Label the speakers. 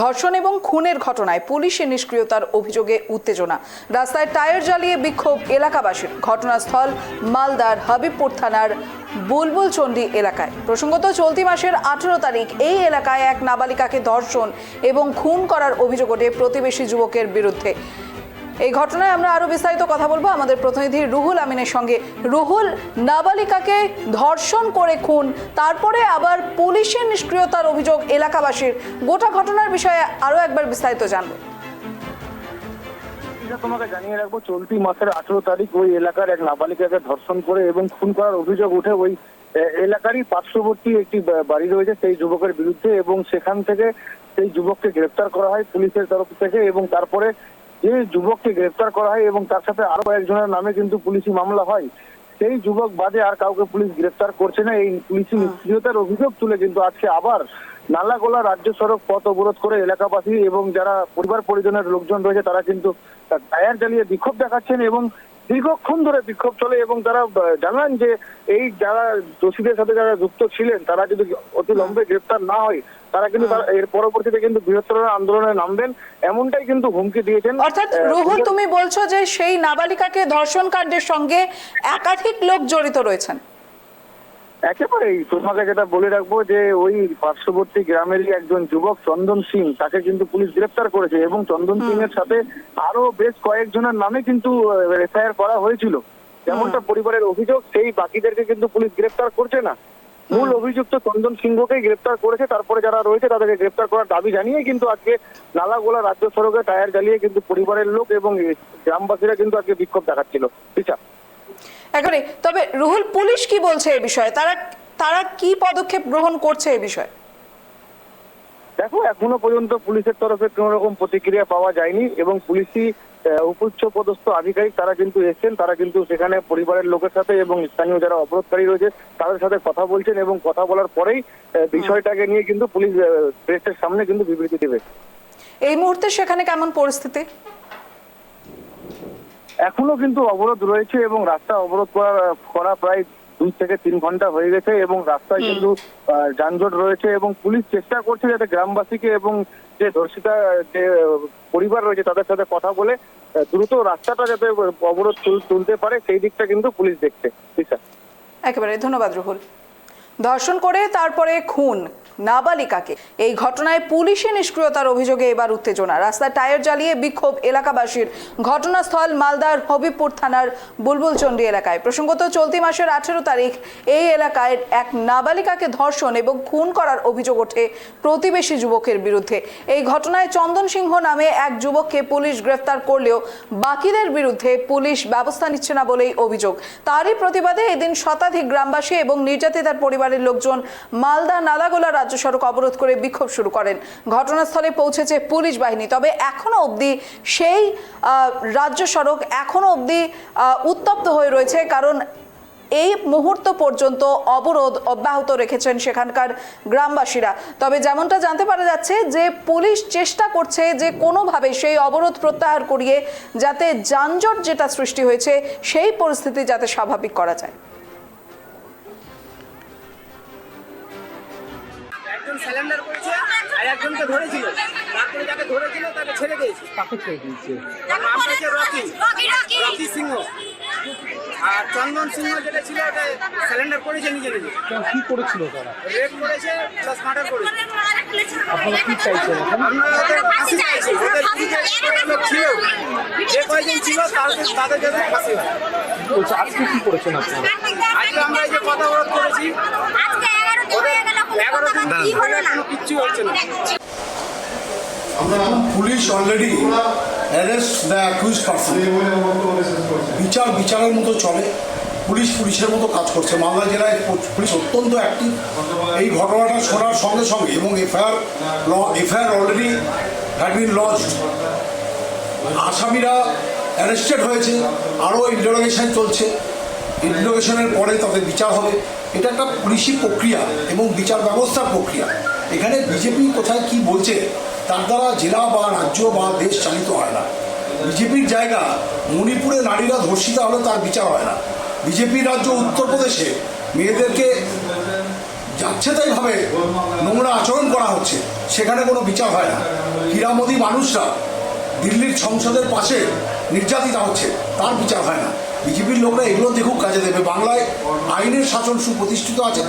Speaker 1: ধর্ষণ এবং খুনের ঘটনায় পুলিশের নিষ্ক্রিয়তার অভিযোগে উত্তেজনা। রাস্তায় টায়ার জ্বালিয়ে বিক্ষোভ এলাকাবাসীর। ঘটনাস্থল মালদার হাবিবপুর থানার বুলবুল চণ্ডী এলাকায়। প্রসঙ্গত, চলতি মাসের আঠেরো তারিখ এই এলাকায় এক নাবালিকাকে ধর্ষণ এবং খুন করার অভিযোগ ওঠে প্রতিবেশী যুবকের বিরুদ্ধে। এই ঘটনায় আমরা আরও বিস্তারিত কথা বলব। আমাদের প্রতিনিধি রুহুল আমিনের সঙ্গে। রুহুল, নাবালিকাকে ধর্ষণ করে খুন, তারপরে আবার পুলিশের নিষ্ক্রিয়তার অভিযোগ এলাকাবাসীর। গোটা ঘটনার বিষয়ে আরও একবার বিস্তারিত জানব।
Speaker 2: তোমাকে জানিয়ে রাখব, চলতি মাসের আঠেরো তারিখ ওই এলাকার এক নাবালিকাকে ধর্ষণ করে এবং খুন করার অভিযোগ উঠে ওই এলাকারই পার্শ্ববর্তী একটি বাড়ি রয়েছে সেই যুবকের বিরুদ্ধে এবং সেখান থেকে সেই যুবককে গ্রেফতার করা হয় পুলিশের তরফ থেকে এবং তারপরে যে যুবককে গ্রেফতার করা হয় এবং তার সাথে আরও একজনের নামে কিন্তু পুলিশি মামলা হয় সেই যুবক বাদে আর কাউকে পুলিশ গ্রেফতার করছে না। এই পুলিশি নিষ্ক্রিয়তার অভিযোগ তুলে কিন্তু আজকে আবার নালাগোলা রাজ্য সড়ক পথ অবরোধ করে এলাকাবাসী এবং যারা পরিবার পরিজনের লোকজন রয়েছে তারা কিন্তু টায়ার জ্বালিয়ে বিক্ষোভ দেখাচ্ছেন এবং দীর্ঘক্ষণ ধরে বিক্ষোভ চলে এবং তারা জানান যে এই যারা দোষীদের সাথে যারা যুক্ত ছিলেন তারা যদি অতি লম্বে গ্রেপ্তার না হয় তারা কিন্তু তারা- এর পরবর্তীতে কিন্তু বৃহত্তর আন্দোলনে নামবেন। এমনটাই কিন্তু হুমকি দিয়েছেন
Speaker 1: অর্থাৎ রুহুল তুমি বলছো যে সেই নাবালিকাকে ধর্ষণ কাণ্ডের সঙ্গে একাধিক লোক জড়িত রয়েছেন।
Speaker 2: একেবারেই তোমাকে যেটা বলে রাখব যে ওই পার্শ্ববর্তী গ্রামেরই একজন যুবক চন্দন সিং তাকে কিন্তু পুলিশ গ্রেপ্তার করেছে এবং চন্দন সিং এর সাথে আরও বেশ কয়েকজনের নামে কিন্তু এফআইআর করা হয়েছিল। যেমনটা পরিবারের অভিযোগ সেই বাকিদেরকে কিন্তু পুলিশ গ্রেপ্তার করছে না। মূল অভিযুক্ত চন্দন সিংহকেই গ্রেপ্তার করেছে তারপরে যারা রয়েছে তাদেরকে গ্রেপ্তার করার দাবি জানিয়ে কিন্তু আজকে নালাগোলা রাজ্য সড়কে টায়ার জ্বালিয়ে কিন্তু পরিবারের লোক এবং গ্রামবাসীরা কিন্তু আজকে বিক্ষোভ দেখাচ্ছিল। পিছা
Speaker 1: একেবারে তবে রুহুল পুলিশ কি বলছে এই বিষয়ে? তারা তারা কি পদক্ষেপ গ্রহণ করছে এই বিষয়ে?
Speaker 2: দেখো এখনও পর্যন্ত পুলিশের তরফে কোন রকম প্রতিক্রিয়া পাওয়া যায়নি এবং পুলিশি আহ, পদস্থ আধিকারিক তারা কিন্তু এসেছেন তারা কিন্তু সেখানে পরিবারের লোকের সাথে এবং স্থানীয় যারা অবরোধকারী রয়েছে তাদের সাথে কথা বলছেন এবং কথা বলার পরেই বিষয়টাকে নিয়ে কিন্তু পুলিশ প্রেসের সামনে কিন্তু বিবৃতি দেবে
Speaker 1: এই মুহূর্তে সেখানে কেমন পরিস্থিতি?
Speaker 2: এখনও কিন্তু অবরোধ রয়েছে এবং রাস্তা অবরোধ করা করা প্রায় দুই থেকে তিন ঘণ্টা হয়ে গেছে এবং রাস্তায় কিন্তু যানজট রয়েছে এবং পুলিশ চেষ্টা করছে যাতে গ্রামবাসীকে এবং যে ধর্ষিতা যে পরিবার রয়েছে তাদের সাথে কথা বলে দ্রুত রাস্তাটা যাতে অবরোধ তুল- তুলতে পারে সেই দিকটা কিন্তু পুলিশ দেখছে। ঠিক আছে
Speaker 1: একেবারে ধন্যবাদ রুহুল। ধর্ষণ করে তারপরে খুন। নাবালিকাকে। এই ঘটনায় পুলিশি নিষ্ক্রিয়তার অভিযোগে এবার উত্তেজনা। রাস্তায় টায়ার জ্বালিয়ে বিক্ষোভ এলাকাবাসীর। ঘটনাস্থল মালদার হবিবপুর থানার বুলবুলচন্ডী এলাকায়। প্রসঙ্গত, চলতি মাসের আঠেরো তারিখ এই এলাকায় এক নাবালিকাকে ধর্ষণ এবং খুন করার অভিযোগ ওঠে প্রতিবেশী যুবকের বিরুদ্ধে। এই ঘটনায় চন্দন সিংহ নামে এক যুবককে পুলিশ গ্রেফতার করলেও বাকিদের বিরুদ্ধে পুলিশ ব্যবস্থা নিচ্ছে না বলেই অভিযোগ। তারই প্রতিবাদে এদিন শতাধিক গ্রামবাসী এবং নির্যাতিতার পরিবারের লোকজন মালদা নালাগোলা রাজ্য সড়ক অবরোধ করে বিক্ষোভ শুরু করেন। ঘটনাস্থলে পৌঁছেছে পুলিশ বাহিনী। তবে এখনও অবধি সেই রাজ্য সড়ক এখনও অবধি উত্তপ্ত হয়ে রয়েছে। কারণ এই মুহূর্ত পর্যন্ত অবরোধ অব্যাহত রেখেছেন সেখানকার গ্রামবাসীরা। তবে যেমনটা জানতে পারা যাচ্ছে যে, পুলিশ চেষ্টা করছে যে কোনোভাবে সেই অবরোধ প্রত্যাহার করিয়ে যাতে যানজট যেটা সৃষ্টি হয়েছে, সেই পরিস্থিতি যাতে স্বাভাবিক করা যায়।
Speaker 3: সিলিন্ডার করেছে আর একজনকে ধরেছিল। তারপরে যাকে ধরেছিল তাকে ছেড়ে দিয়েছে।
Speaker 4: কাকে ছেড়ে দিয়েছে।
Speaker 3: নাম হচ্ছে রকি। রকি সিংহ। আর চন্দন সিংহ যেটা ছিল ওটা সিলিন্ডার করেছে নিজে নিজে।
Speaker 4: কি করেছিল তারা?
Speaker 3: রেপ করেছে প্লাস মার্ডার করেছে।
Speaker 4: আপনারা কি চাইছেন?
Speaker 3: আমরা ফাঁসি চাইছি। ওদের ছিল। যে কয়জন ছিল তাদের তাদের জন্য ফাঁসি হয়।
Speaker 4: কি বলছে আজকে কি করেছেন আপনারা?
Speaker 3: আজকে আমরা এই যে কথা বরত করেছি ওদের এগারো দিন ধরে কোনো কিচ্ছু হচ্ছে না
Speaker 5: police already arrest the accuse person বিচার বিচারের মতো চলে। পুলিশ পুলিশের মতো কাজ করছে। মালদা জেলায় পুলিশ অত্যন্ত অ্যাক্টিভ এই ঘটনাটা শোনার সঙ্গে সঙ্গে এবং FIR law FIR already had been launched আসামিরা অ্যারেস্টেড হয়েছে। আরও ইন্টারোগেশন চলছে। ইন্টারোগেশনের পরে তাদের বিচার হবে। এটা একটা কৃষি প্রক্রিয়া এবং বিচার ব্যবস্থার প্রক্রিয়া। এখানে বিজেপি কোথায় কি বলছে, তার দ্বারা জেলা বা রাজ্য বা দেশ চালিত হয় না। বিজেপির জায়গা, মণিপুরে নারীরা ধর্ষিতা হলে তার বিচার হয় না। বিজেপি রাজ্য উত্তরপ্রদেশে মেয়েদেরকে যাচ্ছে তাইভাবে নোংরা আচরণ করা হচ্ছে, সেখানে কোনো বিচার হয় না। ক্রীড়ামোদী মানুষরা দিল্লির সংসদের পাশে নির্যাতিতা হচ্ছে, তার বিচার হয় না। বিজেপির লোকরা এগুলো দেখুক কাজে দেবে। বাংলায় আইনের শাসন সুপ্রতিষ্ঠিত আছে।